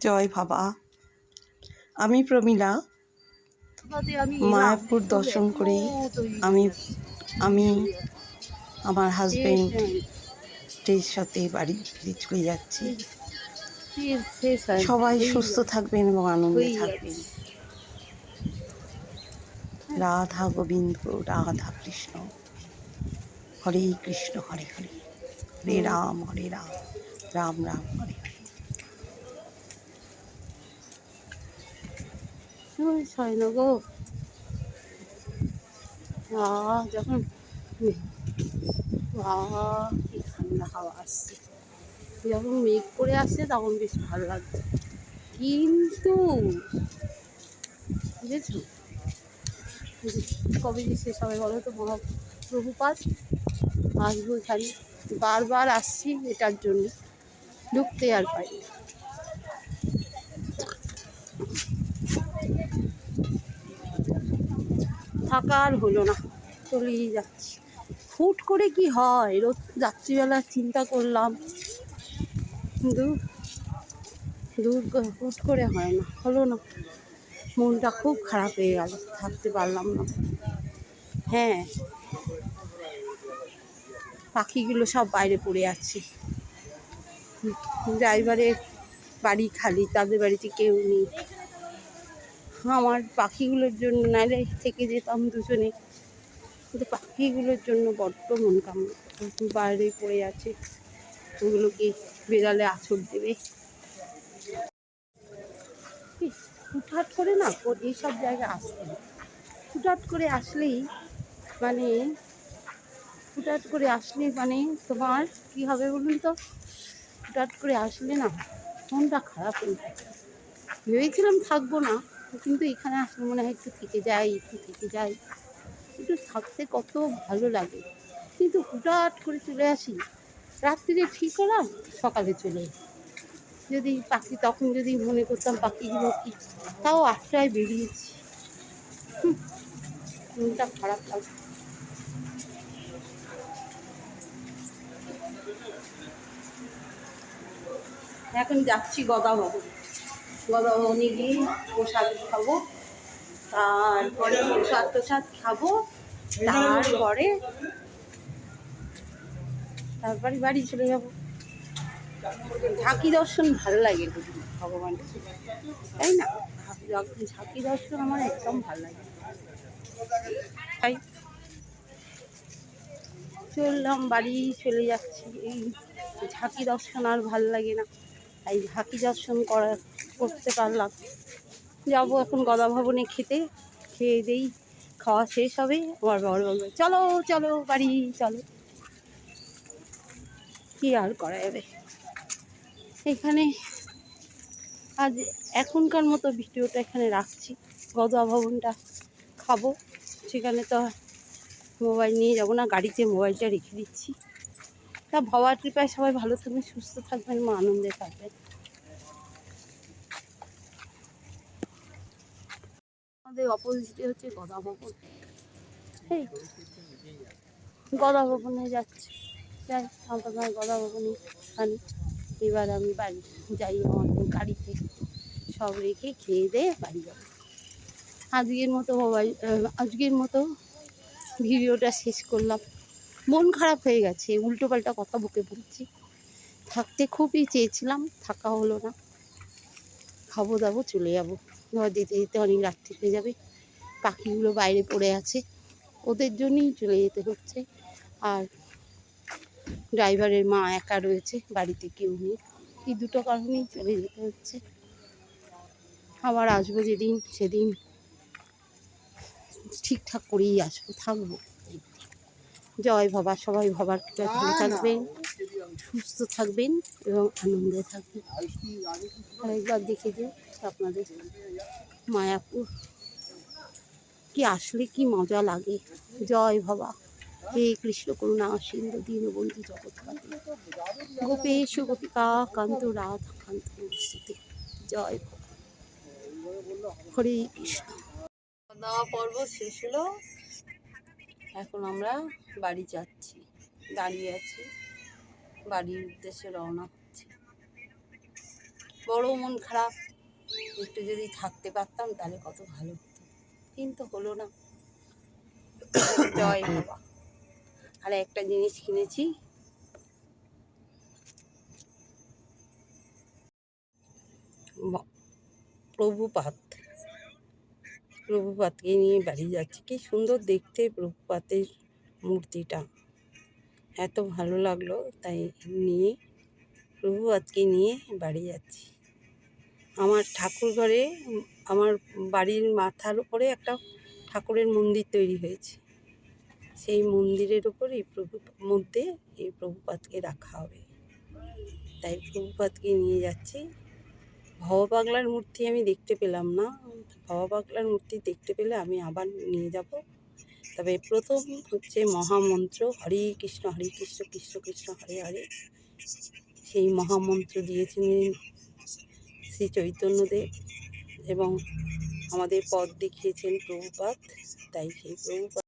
জয় বাবা। আমি প্রমীলা। মায়াপুর দর্শন করে। আমি আমি আমার হাজবেন্ডের সাথে বাড়ি ফিরে চলে যাচ্ছি। সবাই সুস্থ থাকবেন এবং আনন্দে থাকবেন। রাধা গোবিন্দ রাধা কৃষ্ণ। হরে কৃষ্ণ হরে হরে। হরে রাম হরে রাম। রাম রাম হরে হরে হয় না গো যখন কি ঠান্ডা হাওয়া আসছে। যখন মেঘ করে আসছে, তখন বেশ ভালো লাগছে। কিন্তু, বুঝেছ? কবে যে শেষ হবে বলো তো, মহাপ্রভুপাত? আসব এখানে বারবার আসছি এটার জন্য। ঢুকতে আর পাই না। থাকা আর হলো না, চলেই যাচ্ছি। হুট করে কি হয়? রোদ রাত্রিবেলা চিন্তা করলাম দূর দূর হুট করে হয় না, হলো না। মনটা খুব খারাপ হয়ে গেল, থাকতে পারলাম না। হ্যাঁ পাখিগুলো সব বাইরে পড়ে আছে। ড্রাইভারের বাড়ি খালি, তাদের বাড়িতে কেউ নেই। আমার পাখিগুলোর জন্য, নাহলে থেকে যেতাম দুজনে। কিন্তু পাখিগুলোর জন্য বড্ড মন কামড় বাইরে পড়ে আছে। ওগুলোকে বেড়ালে আছর দেবে। হুটহাট করে না এইসব জায়গায় আসতে। হুটহাট করে আসলেই মানে হুটহাট করে আসলে মানে তোমার কি হবে বলুন তো? হুটহাট করে আসলে না মনটা খারাপ হয়ে যায়। ভেবেছিলাম থাকব না। কিন্তু এখানে আসলে মনে হয় একটু থেকে যাই, একটু থেকে যাই। একটু থাকতে কত ভালো লাগে। কিন্তু হুটহাট করে চলে আসি। রাত্রিরে ঠিক হলাম সকালে চলে। যদি পাখি, তখন যদি মনে করতাম পাখিগুলো কি তাও আটটায় বেরিয়েছি। মনটা খারাপ লাগে এখন যাচ্ছি গদা ভবনে গিয়ে প্রসাদ খাব, তারপরে প্রসাদ প্রসাদ খাব, তারপরে তারপরে বাড়ি চলে যাব। ঝাঁকি দর্শন ভালো লাগে দেখি ভগবানের। তাই না? ঝাঁকি- দর্শন আমার একদম ভালো লাগে। তাই। চললাম, বাড়ি চলে যাচ্ছি। এই ঝাঁকি দর্শন আর ভালো লাগে না। তাই ঝাঁকি দর্শন করা করতে পারলাম। যাব এখন গদা ভবনে খেতে। খেয়ে দেই, খাওয়া শেষ হবে আমার বাবার বলবে চলো চলো, বাড়ি, চলো। কি আর করা যাবে? এখানে আজ এখনকার মতো ভিডিওটা এখানে রাখছি। গদা ভবনটা খাব। সেখানে তো মোবাইল নিয়ে যাব না, গাড়িতে মোবাইলটা রেখে দিচ্ছি। তা ভাবার কৃপায় সবাই ভালো থাকবেন, সুস্থ থাকবেন, মা আনন্দে থাকবেন। আমাদের অপোজিটে হচ্ছে গদা ভবন। এই গদা ভবনে যাচ্ছি। যাই আপনার গদা ভবনে খানি। এবার আমি বাড়ি যাই, আমাদের গাড়িতে সব রেখে খেয়ে দিয়ে বাড়ি যাব। আজকের মতো আজকের মতো ভিডিওটা শেষ করলাম। মন খারাপ হয়ে গেছে উল্টো পাল্টা কথা বুকে বলছি থাকতে খুবই চেয়েছিলাম, থাকা হলো না। খাব দাবো, চলে যাব। ঘর যেতে যেতে অনেক রাত্রি হয়ে যাবে। পাখিগুলো বাইরে পড়ে আছে। ওদের জন্যই চলে যেতে হচ্ছে। আর ড্রাইভারের মা একা রয়েছে বাড়িতে কেউ নেই। এই দুটো কারণেই চলে যেতে হচ্ছে। আবার আসব যেদিন সেদিন ঠিকঠাক করেই আসব থাকব। জয় বাবা সবাই বাবার কৃপায় ভালো থাকবেন সুস্থ থাকবেন এবং আনন্দে থাকবেন। আরেকবার দেখে যে আপনাদের? মায়াপুর। কি আসলে কি মজা লাগে। জয় ভবা। হে কৃষ্ণ করুণা, সিন্ধু দীনবন্ধু জগৎকালী গোপেশ গোপিকা, কান্ত রাধা, কান্ত জয় বাবা হরে কৃষ্ণ। দাওয়া পর্ব শেষ হলো। এখন আমরা বাড়ি যাচ্ছি। দাঁড়িয়ে আছি। বাড়ির উদ্দেশ্যে রওনা হচ্ছি। বড় মন খারাপ। একটু যদি থাকতে পারতাম, তাহলে কত ভালো হতো। কিন্তু হলো না। জয় বাবা। আর একটা জিনিস কিনেছি। প্রভুপাত। প্রভুপাতকে নিয়ে বাড়ি যাচ্ছি। কি সুন্দর দেখতে প্রভুপাতের মূর্তিটা। এত ভালো লাগল, তাই নিয়ে, প্রভুপাতকে নিয়ে বাড়ি যাচ্ছি। আমার ঠাকুর ঘরে আমার বাড়ির মাথার উপরে একটা ঠাকুরের মন্দির তৈরি হয়েছে। সেই মন্দিরের উপর এই প্রভু, মধ্যে এই প্রভুপাতকে রাখা হবে। তাই প্রভুপাতকে নিয়ে যাচ্ছি। ভব মূর্তি আমি দেখতে পেলাম না। ভব মূর্তি দেখতে পেলে আমি আবার নিয়ে যাব। তবে প্রথম হচ্ছে মহামন্ত্র, হরে কৃষ্ণ হরে কৃষ্ণ কৃষ্ণ কৃষ্ণ, হরে হরে। সেই মহামন্ত্র দিয়েছিলেন শ্রী চৈতন্যদেব এবং আমাদের পথ দেখিয়েছেন প্রভুপাত তাই সেই প্রভুপাত